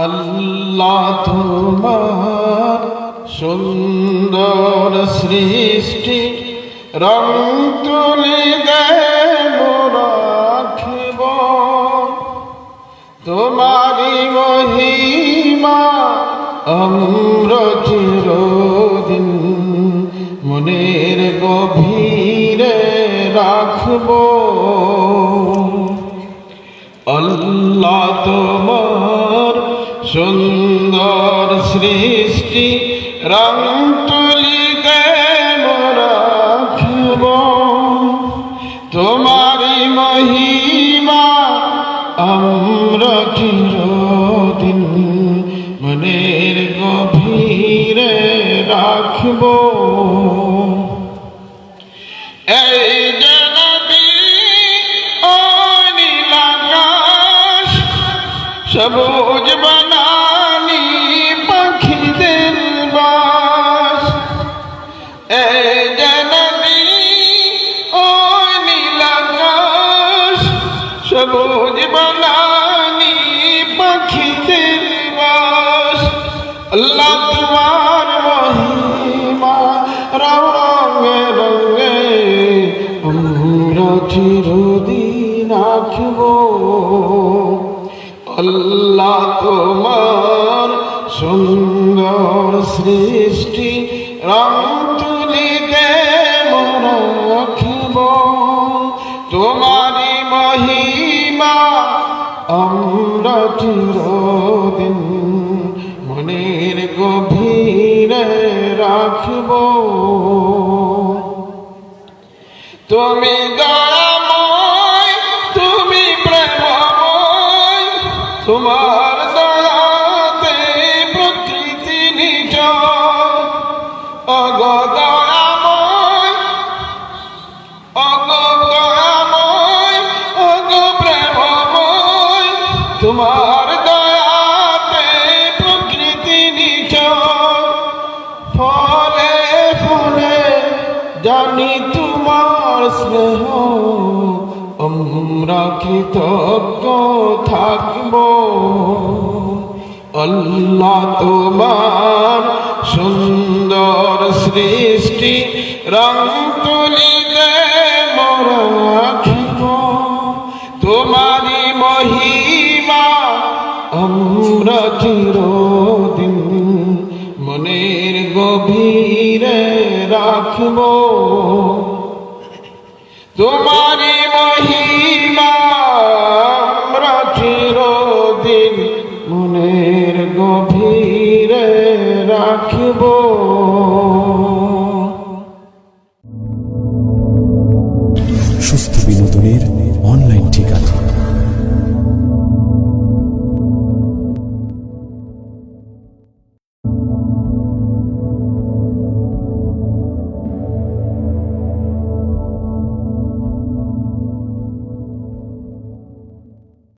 আল্লাহ তোমার সুন্দর সৃষ্টি রং তুলি দেব রাখব তোমারি মহিমা আমরা চিরদিন মনের গভীরে রাখব। আল্লাহ তোমার সুন্দর সৃষ্টি রং তুলিতে রাখব তোমারি মহিমা আমরা চিরদিন মনের গভীরে রাখব। সবুজ বনানি সবুজ বনানি পাখিদের বাস। আল্লাহ তোমার মহিমা রঙে রঙে আমরা চিরদিন আঁকব। আল্লাহ তোমার সুন্দর সৃষ্টি রং আমরা চিরদিন মনের গভীরে রাখব। তুমি দয়াময় তুমি প্রেমময় তোমার দয়াতে প্রকৃতি নিজ। অগদয়াময় তোমার দয়াতে প্রকৃতি নিজ ফলে ফলে জানি তোমার স্নেহ। আমরা কৃতজ্ঞ থাকব। আল্লাহ তোমার সুন্দর সৃষ্টি রং তুলিতে মোরা তোমারি মহিমা আমরা চিরদিন মনের গভীরে রাখব। তোমারি মহিমা, আমরা চিরদিন মনের গভীরে রাখব। সুস্থ বিনোদনের অনলাইন টিভি